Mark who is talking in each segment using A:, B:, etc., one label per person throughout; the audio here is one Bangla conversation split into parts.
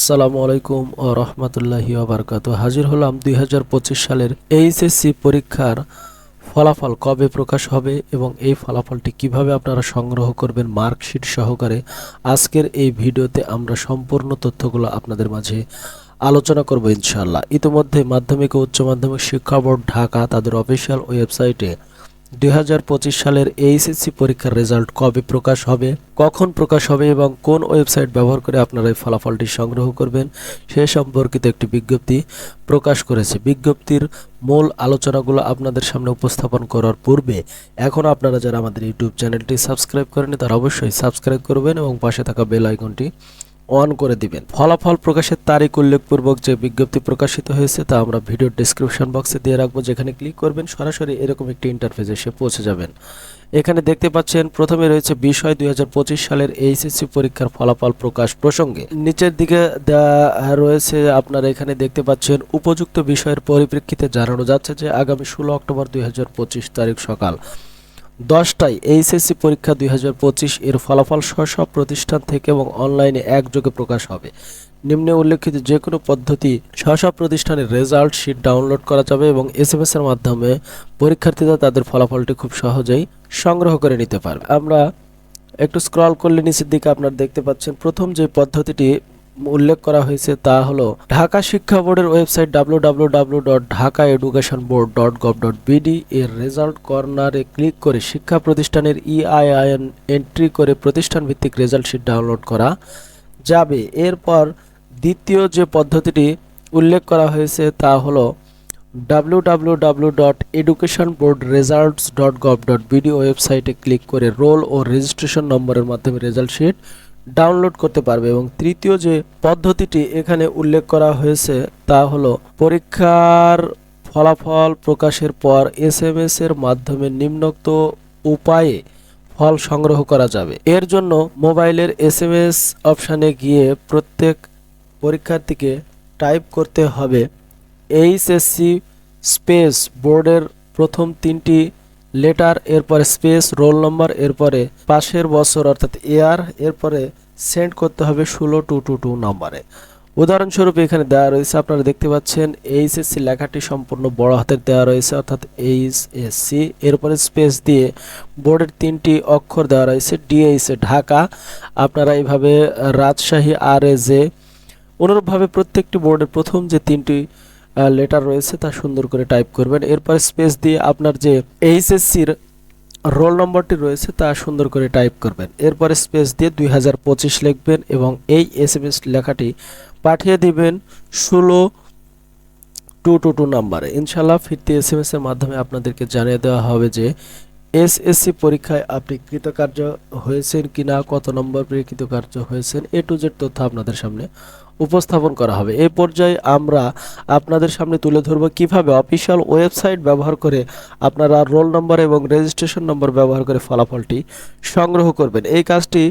A: আসসালামু আলাইকুম ও রহমতুল্লাহি বারকাত হাজির হলাম দুই হাজার পঁচিশ সালের এইচএসসি পরীক্ষার ফলাফল কবে প্রকাশ হবে এবং এই ফলাফলটি কীভাবে আপনারা সংগ্রহ করবেন মার্কশিট সহকারে আজকের এই ভিডিওতে আমরা সম্পূর্ণ তথ্যগুলো আপনাদের মাঝে আলোচনা করব ইনশাআল্লাহ। ইতিমধ্যে মাধ্যমিক ও উচ্চ মাধ্যমিক শিক্ষা বোর্ড ঢাকা তাদের অফিসিয়াল ওয়েবসাইটে দুই হাজার পঁচিশ সালের এইচএসসি পরীক্ষার রেজাল্ট কবে প্রকাশ হবে, কখন প্রকাশ হবে এবং কোন ওয়েবসাইট ব্যবহার করে আপনারা এই ফলাফলটি সংগ্রহ করবেন, সে সম্পর্কিত একটি বিজ্ঞপ্তি প্রকাশ করেছে। বিজ্ঞপ্তির মূল আলোচনাগুলো আপনাদের সামনে উপস্থাপন করার পূর্বে এখন আপনারা যারা আমাদের ইউটিউব চ্যানেলটি সাবস্ক্রাইব করেনি তারা অবশ্যই সাবস্ক্রাইব করবেন এবং পাশে থাকা বেল আইকনটি অন করে দিবেন। ফলাফল প্রকাশের তারিখ উল্লেখপূর্বক যে বিজ্ঞপ্তি প্রকাশিত হয়েছে তা আমরা ভিডিওর ডেসক্রিপশন বক্সে দিয়ে রাখব, যেখানে ক্লিক করবেন, সরাসরি এরকম একটি ইন্টারফেস এসে পৌঁছে যাবেন। এখানে দেখতে পাচ্ছেন, প্রথমে রয়েছে বিষয় দুই হাজার পঁচিশ সালের এইচএসসি পরীক্ষার ফলাফল প্রকাশ প্রসঙ্গে। নিচের দিকে রয়েছে, আপনারা এখানে দেখতে পাচ্ছেন, উপযুক্ত বিষয়ের পরিপ্রেক্ষিতে জানানো যাচ্ছে যে আগামী ষোলো অক্টোবর দুই হাজার পঁচিশ তারিখ সকাল। দশটায় এইচএসসি পরীক্ষা দুই হাজার পঁচিশ এর ফলাফল স্ব সব প্রতিষ্ঠান থেকে এবং অনলাইনে একযোগে প্রকাশ হবে। নিম্নে উল্লেখিত যে কোনো পদ্ধতি স্ব সব প্রতিষ্ঠানের রেজাল্ট শিট ডাউনলোড করা যাবে এবং এস এম এর মাধ্যমে পরীক্ষার্থীরা তাদের ফলাফলটি খুব সহজেই সংগ্রহ করে নিতে পারবে। আমরা একটু স্ক্রল করলে নিচের দিকে আপনার দেখতে পাচ্ছেন, প্রথম যে পদ্ধতিটি উল্লেখ করা হয়েছে তা হলো, ঢাকা শিক্ষা বোর্ডের ওয়েবসাইট www.dhakaeducationboard.gov.bd এর রেজাল্ট কর্নারে ক্লিক করে শিক্ষা প্রতিষ্ঠানের ইআইআইএন এন্ট্রি করে প্রতিষ্ঠান ভিত্তিক রেজাল্ট শিট ডাউনলোড করা যাবে। এরপর দ্বিতীয় যে পদ্ধতিটি উল্লেখ করা হয়েছে তা হলো www.educationboardresults.gov.bd ওয়েবসাইটে ক্লিক করে রোল ও রেজিস্ট্রেশন নম্বরের মাধ্যমে রেজাল্ট শিট ডাউনলোড করতে পারবে এবং তৃতীয় যে পদ্ধতিটি এখানে উল্লেখ করা হয়েছে তা হলো পরীক্ষার ফলাফল প্রকাশের পর এস এম এস এর মাধ্যমে নিম্নোক্ত উপায়ে ফল সংগ্রহ করা যাবে। এর জন্য মোবাইলের এস এম এস অপশানে গিয়ে প্রত্যেক পরীক্ষার্থীকে টাইপ করতে হবে। এইচএসসি স্পেস বোর্ডের প্রথম তিনটি লেটার, এরপরে স্পেস, রোল নম্বর, এরপরে পাশের বছর, অর্থাৎ ইয়ার, এরপরে সেন্ড করতে হবে ষোলো টু টু টু নম্বরে। উদাহরণস্বরূপ এখানে দেওয়া রয়েছে, আপনারা দেখতে পাচ্ছেন, এইচএসসি লেখাটি সম্পূর্ণ বড় হাতের দেওয়া রয়েছে, অর্থাৎ এইচএসসি। এরপরে স্পেস দিয়ে বোর্ডের তিনটি অক্ষর দেওয়া রয়েছে, ডিএইচে ঢাকা। আপনারা এইভাবে রাজশাহী, আর এ জে, অনুরূপভাবে প্রত্যেকটি বোর্ডের প্রথম যে তিনটি লেটার রয়েছে, তা সুন্দর করে টাইপ করবেন। এরপর স্পেস দিয়ে আপনার যে এইচএসসির রোল নম্বরটি রয়েছে, তা সুন্দর করে টাইপ করবেন। এরপরে স্পেস দিয়ে দুই হাজার পঁচিশ লিখবেন এবং এই এস এম এস লেখাটি পাঠিয়ে দিবেন ষোলো টু টু টু নাম্বারে ইনশাল্লাহ ফিরতি এস এম এস এর মাধ্যমে আপনাদেরকে জানিয়ে দেওয়া হবে যে এসএসসি পরীক্ষায় আপনি কৃতকার্য হয়েছেন কিনা, কত নম্বর পেয়ে কৃতকার্য হয়েছেন, এ টু জেড তথ্য আপনাদের সামনে উপস্থাপন করা হবে। এই পর্যায়ে আমরা আপনাদের সামনে তুলে ধরব কীভাবে অফিসিয়াল ওয়েবসাইট ব্যবহার করে আপনারা রোল নম্বর এবং রেজিস্ট্রেশন নম্বর ব্যবহার করে ফলাফলটি সংগ্রহ করবেন। এই কাজটি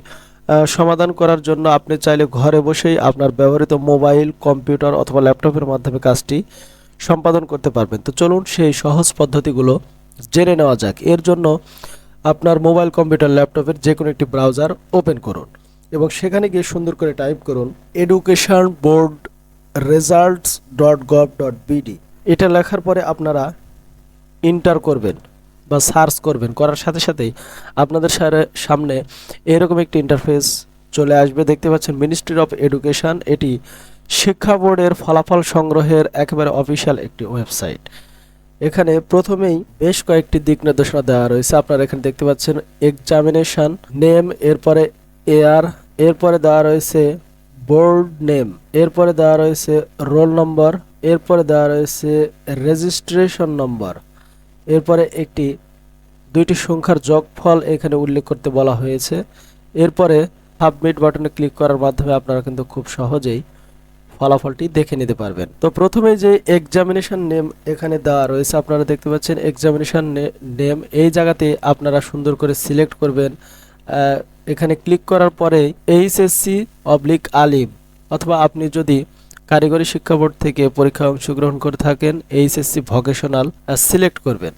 A: সমাধান করার জন্য আপনি চাইলে ঘরে বসেই আপনার ব্যবহৃত মোবাইল, কম্পিউটার অথবা ল্যাপটপের মাধ্যমে কাজটি সম্পাদন করতে পারবেন। তো চলুন সেই সহজ পদ্ধতিগুলো জেনে নেওয়া যাক। এর জন্য আপনার মোবাইল, কম্পিউটার, ল্যাপটপের যে কোনো একটি ব্রাউজার ওপেন করুন। এবং সেখানে গিয়ে সুন্দর করে টাইপ করুন education board results dot gov dot BD এটা লেখার পরে আপনারা ইন্টার করবেন বা সার্চ করবেন। করার সাথে সাথেই আপনাদের সামনে এরকম একটি ইন্টারফেস চলে আসবে। দেখতে পাচ্ছেন মিনিস্ট্রি অফ এডুকেশন এটি শিক্ষা বোর্ডের ফলাফল সংগ্রহের একেবারে অফিসিয়াল একটি ওয়েবসাইট এখানে প্রথমেই বেশ কয়েকটি দিক নির্দেশনা দেওয়া রয়েছে। আপনারা এখানে দেখতে পাচ্ছেন এক্সামিনেশন নেম এরপরে এয়ার, এরপরে দেওয়া রয়েছে বোর্ড নেম, এরপরে দেওয়া রয়েছে রোল নম্বর, এরপরে দেওয়া রয়েছে রেজিস্ট্রেশন নম্বর। এরপরে একটি, দুইটি সংখ্যার যোগফল এখানে উল্লেখ করতে বলা হয়েছে। এরপরে সাবমিট বাটনে ক্লিক করার মাধ্যমে আপনারা কিন্তু খুব সহজেই ফলাফলটি দেখে নিতে পারবেন। তো প্রথমে যে এক্সামিনেশন নেম এখানে দেওয়া রয়েছে, আপনারা দেখতে পাচ্ছেন এক্সামিনেশন নেম এই জায়গাতে আপনারা সুন্দর করে সিলেক্ট করবেন। এখানে ক্লিক করার পরে এইচএসসি অবলিক আলিম অথবা আপনি যদি কারিগরি শিক্ষা বোর্ড থেকে পরীক্ষায় অংশগ্রহণ করে থাকেন এইচএসসি ভকেশনাল সিলেক্ট করবেন।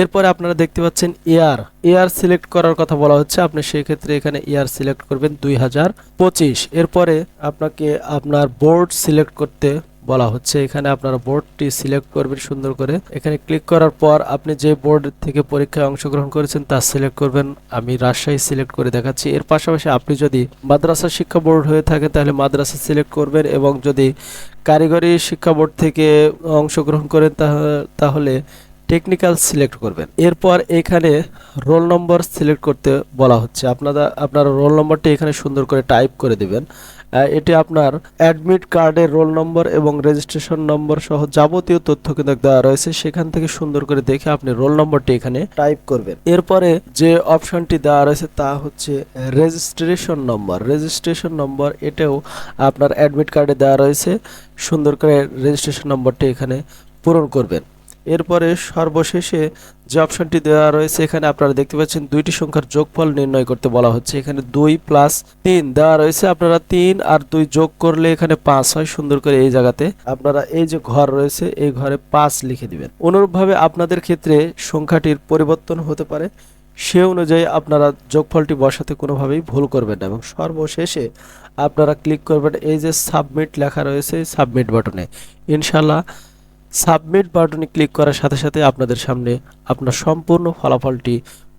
A: এরপরে আপনারা দেখতে পাচ্ছেন ইয়ার ইয়ার সিলেক্ট করার কথা বলা হচ্ছে, আপনি সেই ক্ষেত্রে এখানে ইয়ার সিলেক্ট করবেন দুই হাজার পঁচিশ। এরপরে আপনাকে আপনার বোর্ড সিলেক্ট করতে বলা হচ্ছে, এখানে আপনারা বোর্ডটি সিলেক্ট করবেন সুন্দর করে। এখানে ক্লিক করার পর আপনি যে বোর্ড থেকে পরীক্ষায় অংশগ্রহণ করেছেন তা সিলেক্ট করবেন। আমি রাজশাহী সিলেক্ট করে দেখাচ্ছি। এর পাশাপাশি আপনি যদি মাদ্রাসা শিক্ষা বোর্ড হয়ে থাকে তাহলে মাদ্রাসা সিলেক্ট করবেন এবং যদি কারিগরি শিক্ষা বোর্ড থেকে অংশগ্রহণ করেন, তাহ- তাহলে টেকনিক্যাল সিলেক্ট করবেন। এরপর এখানে রোল নম্বর সিলেক্ট করতে বলা হচ্ছে। আপনারা, আপনার রোল নম্বরটি এখানে সুন্দর করে টাইপ করে দিবেন। এটি আপনার অ্যাডমিট কার্ডের রোল নম্বর এবং রেজিস্ট্রেশন নম্বর সহ যাবতীয় তথ্য কিন্তু দেওয়া রয়েছে। সেখান থেকে সুন্দর করে দেখে আপনি রোল নম্বরটি এখানে টাইপ করবেন। এরপরে যে অপশনটি দেওয়া রয়েছে তা হচ্ছে রেজিস্ট্রেশন নম্বর রেজিস্ট্রেশন নম্বর এটাও আপনার অ্যাডমিট কার্ডে দেওয়া রয়েছে। সুন্দর করে রেজিস্ট্রেশন নম্বরটি এখানে পূরণ করবেন। এরপরে সর্বশেষে যে অপশনটি দেওয়া রয়েছে, এখানে আপনারা দেখতে পাচ্ছেন দুইটি সংখ্যার যোগফল নির্ণয় করতে বলা হচ্ছে। এখানে দুই প্লাস তিন দেওয়া রয়েছে, আপনারা তিন আর দুই যোগ করলে এখানে পাঁচ হয়। সুন্দর করে এই জায়গাতে আপনারা এই যে ঘর রয়েছে, এই ঘরে পাঁচ লিখে দিবেন। অনুরূপভাবে আপনাদের ক্ষেত্রে সংখ্যাটির পরিবর্তন হতে পারে। সে অনুযায়ী আপনারা যোগফলটি বসাতে কোনোভাবেই ভুল করবেন না এবং সর্বশেষে আপনারা ক্লিক করবেন, এই যে সাবমিট লেখা রয়েছে সাবমিট বাটনে ইনশাল্লাহ সাবমিট বাটনে ক্লিক করার সাথে সাথে আপনাদের সামনে আপনার সম্পূর্ণ ফলাফলটি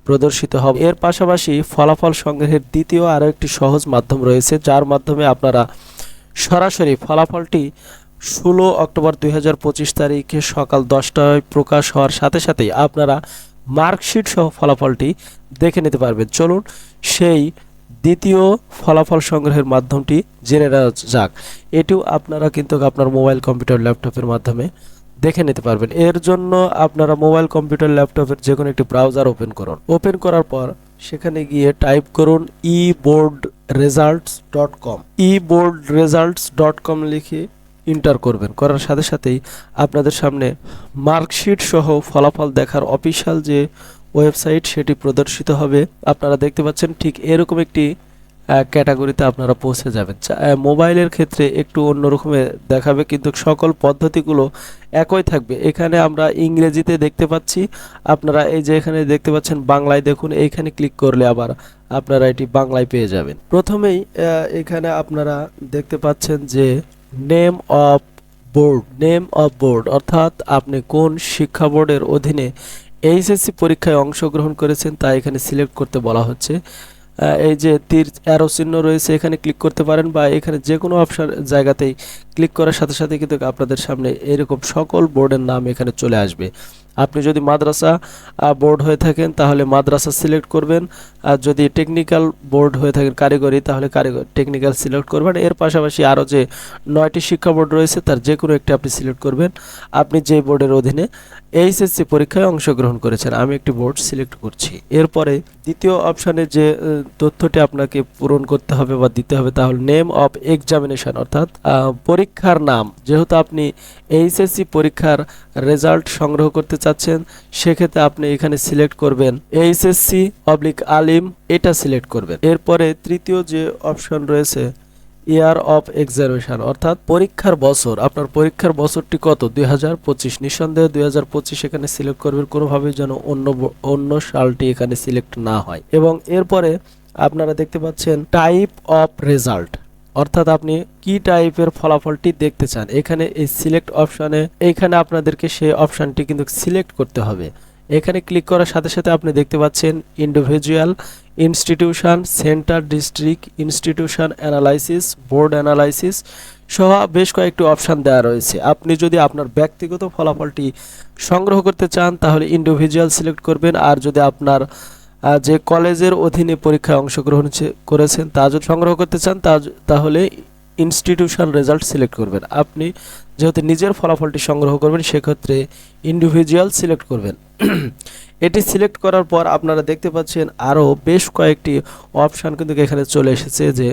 A: প্রদর্শিত হবে। এর পাশাপাশি ফলাফল সংগ্রহের দ্বিতীয় আরও একটি সহজ মাধ্যম রয়েছে, যার মাধ্যমে আপনারা সরাসরি ফলাফলটি ষোলো অক্টোবর দু হাজার পঁচিশ তারিখে সকাল দশটায় প্রকাশ হওয়ার সাথে সাথেই আপনারা মার্কশিট সহ ফলাফলটি দেখে নিতে পারবেন। চলুন সেই দ্বিতীয় ফলাফল সংগ্রহের মাধ্যমটি জেনে নেওয়া যাক। এটিও আপনারা কিন্তু আপনার মোবাইল, কম্পিউটার, ল্যাপটপের মাধ্যমে দেখে নিতে পারবেন। এর জন্য আপনারা মোবাইল, কম্পিউটার, ল্যাপটপের যে কোনো একটি ব্রাউজার ওপেন করুন। ওপেন করার পর সেখানে গিয়ে টাইপ করুন E board results dot com E board results dot com লিখে ইন্টার করবেন। করার সাথে সাথেই আপনাদের সামনে মার্কশিট সহ ফলাফল দেখার অফিসিয়াল যে ওয়েবসাইট সেটি প্রদর্শিত হবে। আপনারা দেখতে পাচ্ছেন ঠিক এরকম একটি ক্যাটাগরিতে আপনারা পৌঁছে যাবেন। মোবাইলের ক্ষেত্রে একটু অন্যরকমে দেখাবে, কিন্তু সকল পদ্ধতিগুলো একই থাকবে। এখানে আমরা ইংরেজিতে দেখতে পাচ্ছি, আপনারা এই যে এখানে দেখতে পাচ্ছেন বাংলায় দেখুন, এইখানে ক্লিক করলে আবার আপনারা এটি বাংলায় পেয়ে যাবেন। প্রথমেই এখানে আপনারা দেখতে পাচ্ছেন যে name of board, name of board, অর্থাৎ আপনি কোন শিক্ষা বোর্ডের অধীনে এইচএসসি পরীক্ষায় অংশগ্রহণ করেছেন তা এখানে সিলেক্ট করতে বলা হচ্ছে। এই যে তীর অ্যারো চিহ্ন রয়েছে, এখানে ক্লিক করতে পারেন বা এখানে যে কোনো অপশন জায়গাতেই ক্লিক করার সাথে সাথে কিন্তু আপনাদের সামনে এরকম সকল বোর্ডের নাম এখানে চলে আসবে। আপনি যদি মাদ্রাসা বোর্ড হয়ে থাকেন, তাহলে মাদ্রাসা সিলেক্ট করবেন। আর যদি টেকনিক্যাল বোর্ড হয়ে থাকেন কারিগরি তাহলে কারিগরি টেকনিক্যাল সিলেক্ট করবেন। এর পাশাপাশি আরও যে নয়টি শিক্ষা বোর্ড রয়েছে, তার যে কোনো একটি আপনি সিলেক্ট করবেন। আপনি যে বোর্ডের অধীনে এইচএসসি পরীক্ষায় অংশগ্রহণ করেছেন, আমি একটি বোর্ড সিলেক্ট করছি। এরপরে দ্বিতীয় অপশানে যে তথ্যটি আপনাকে পূরণ করতে হবে বা দিতে হবে তাহলে নেম অফ এক্সামিনেশন অর্থাৎ পরীক্ষার নাম। যেহেতু আপনি এইচএসসি পরীক্ষার রেজাল্ট সংগ্রহ করতে চাচ্ছেন, সেক্ষেত্রে আপনি এখানে সিলেক্ট করবেন এইচএসসি পাবলিক আলিম, এটা সিলেক্ট করবেন। এরপরে তৃতীয় যে অপশন রয়েছে, ইয়ার অফ এক্সামিনেশন, অর্থাৎ পরীক্ষার বছর। আপনার পরীক্ষার বছরটি কত? দুই হাজার পঁচিশ। নিঃসন্দেহে দুই হাজার পঁচিশ এখানে সিলেক্ট করবেন, কোনোভাবেই যেন অন্য অন্য সালটি এখানে সিলেক্ট না হয়। এবং এরপরে আপনারা দেখতে পাচ্ছেন, টাইপ অফ রেজাল্ট। অর্থাৎ আপনি কি টাইপের ফলাফলটি দেখতে চান? এখানে এই সিলেক্ট অপশানে এইখানে আপনাদেরকে সেই অপশানটি কিন্তু সিলেক্ট করতে হবে। এখানে ক্লিক করার সাথে সাথে আপনি দেখতে পাচ্ছেন individual institution centre district institution analysis board analysis সহ বেশ কয়েকটি অপশান দেওয়া রয়েছে। আপনি যদি আপনার ব্যক্তিগত ফলাফলটি সংগ্রহ করতে চান, তাহলে ইন্ডিভিজুয়াল সিলেক্ট করবেন। আর যদি আপনার যে কলেজের অধীনে পরীক্ষায় অংশগ্রহণ করেছেন, তা যদি সংগ্রহ করতে চান, তা তাহলে ইনস্টিটিউশন রেজাল্ট সিলেক্ট করবেন। আপনি যেহেতু নিজের ফলাফলটি সংগ্রহ করবেন, সেক্ষেত্রে ইন্ডিভিজুয়াল সিলেক্ট করবেন। এটি সিলেক্ট করার পর আপনারা দেখতে পাচ্ছেন আরও বেশ কয়েকটি অপশান কিন্তু এখানে চলে এসেছে যে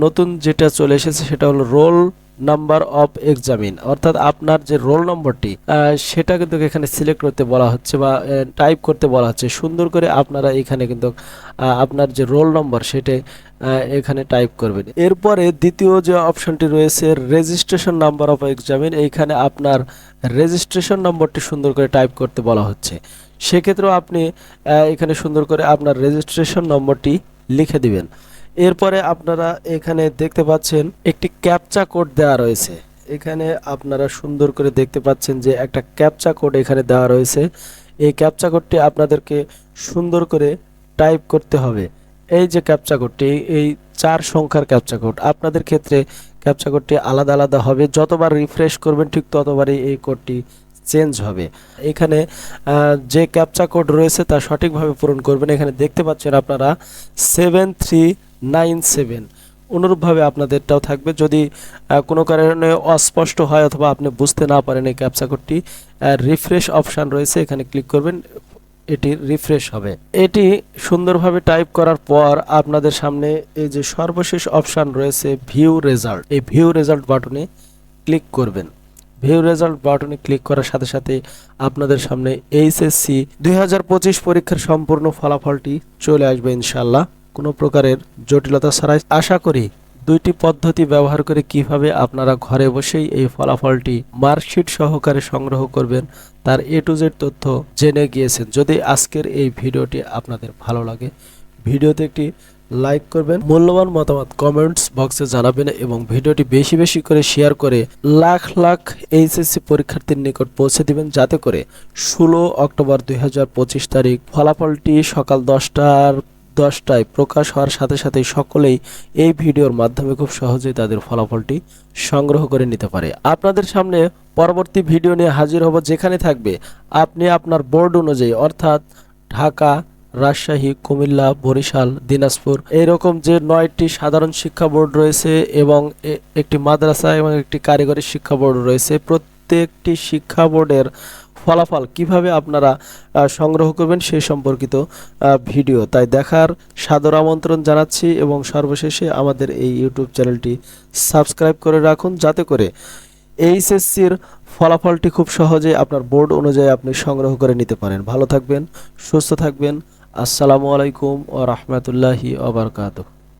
A: নতুন যেটা চলে এসেছে সেটা হলো রোল নাম্বার অফ এক্সামিন অর্থাৎ আপনার যে রোল নম্বরটি সেটা কিন্তু এখানে সিলেক্ট করতে বলা হচ্ছে বা টাইপ করতে বলা হচ্ছে। সুন্দর করে আপনারা এখানে কিন্তু আপনার যে রোল নম্বর সেটা এখানে টাইপ করবেন। এরপরে দ্বিতীয় যে অপশনটি রয়েছে রেজিস্ট্রেশন নাম্বার অফ এক্সামিন এইখানে আপনার রেজিস্ট্রেশন নম্বরটি সুন্দর করে টাইপ করতে বলা হচ্ছে। সেক্ষেত্রেও আপনি এখানে সুন্দর করে আপনার রেজিস্ট্রেশন নম্বরটি লিখে দিবেন। এরপরে আপনারা এখানে দেখতে পাচ্ছেন একটি ক্যাপচা কোড দেওয়া রয়েছে। এখানে আপনারা সুন্দর করে দেখতে পাচ্ছেন যে একটা ক্যাপচা কোড এখানে দেওয়া রয়েছে। এই ক্যাপচা কোডটি আপনাদেরকে সুন্দর করে টাইপ করতে হবে। এই যে ক্যাপচা কোডটি, এই চার সংখ্যার ক্যাপচা কোড, আপনাদের ক্ষেত্রে ক্যাপচা কোডটি আলাদা আলাদা হবে। যতবার রিফ্রেশ করবেন, ঠিক ততবারই এই কোডটি চেঞ্জ হবে। এখানে যে ক্যাপচা কোড রয়েছে তা সঠিকভাবে পূরণ করবেন। এখানে দেখতে পাচ্ছেন আপনারা সেভেন থ্রি নাইন সেভেন। অনুরূপভাবে আপনাদেরটাও থাকবে। যদি কোনো কারণে অস্পষ্ট হয় অথবা আপনি বুঝতে না পারেন এই ক্যাপচা কোডটি রিফ্রেশ অপশান রয়েছে, এখানে ক্লিক করবেন, এটি রিফ্রেশ হবে। এটি সুন্দরভাবে টাইপ করার পর আপনাদের সামনে এই যে সর্বশেষ অপশান রয়েছে ভিউ রেজাল্ট এই ভিউ রেজাল্ট বাটনে ক্লিক করবেন। ভিউ রেজাল্ট বাটনে ক্লিক করার সাথে সাথে আপনাদের সামনে এইচএসসি দুই হাজার পঁচিশ পরীক্ষার সম্পূর্ণ ফলাফলটি চলে আসবে ইনশাল্লাহ কোনো প্রকারের জটিলতা ছাড়াই আশা করি দুইটি পদ্ধতি ব্যবহার করে কীভাবে আপনারা ঘরে বসেই এই ফলাফলটি মার্কশিট সহকারে সংগ্রহ করবেন তার এ টু জেড তথ্য জেনে গিয়েছেন। যদি আজকের এই ভিডিওটি আপনাদের ভালো লাগে, ভিডিওতে একটি লাইক করবেন, মূল্যবান মতামত কমেন্টস বক্সে জানাবেন এবং ভিডিওটি বেশি বেশি করে শেয়ার করে লাখ লাখ এইচএসসি পরীক্ষার্থীর নিকট পৌঁছে দিবেন যাতে করে ষোলো অক্টোবর দুই হাজার পঁচিশ তারিখ ফলাফলটি সকাল দশটার দশটায় প্রকাশ হওয়ার সাথে সাথে সকলেই এই ভিডিওর মাধ্যমে খুব সহজেই তাদের ফলাফলটি সংগ্রহ করে নিতে পারে। আপনাদের সামনে পরবর্তী ভিডিও নিয়ে হাজির হব যেখানে থাকবে আপনি আপনার বোর্ড অনুযায়ী, অর্থাৎ ঢাকা, রাজশাহী, কুমিল্লা, বরিশাল, দিনাজপুর এইরকম যে নয়টি সাধারণ শিক্ষা বোর্ড রয়েছে এবং একটি মাদ্রাসা এবং একটি কারিগরি শিক্ষা বোর্ড রয়েছে, প্রত্যেকটি শিক্ষা বোর্ডের ফলাফল কীভাবে আপনারা সংগ্রহ করবেন সেই সম্পর্কিত ভিডিও। তাই দেখার সাদর আমন্ত্রণ জানাচ্ছি এবং সর্বশেষে আমাদের এই ইউটিউব চ্যানেলটি সাবস্ক্রাইব করে রাখুন যাতে করে এইচএসসির ফলাফলটি খুব সহজে আপনার বোর্ড অনুযায়ী আপনি সংগ্রহ করে নিতে পারেন। ভালো থাকবেন, সুস্থ থাকবেন। আসসালামু আলাইকুম ও রহমতুল্লাহি ওবরকাতুহ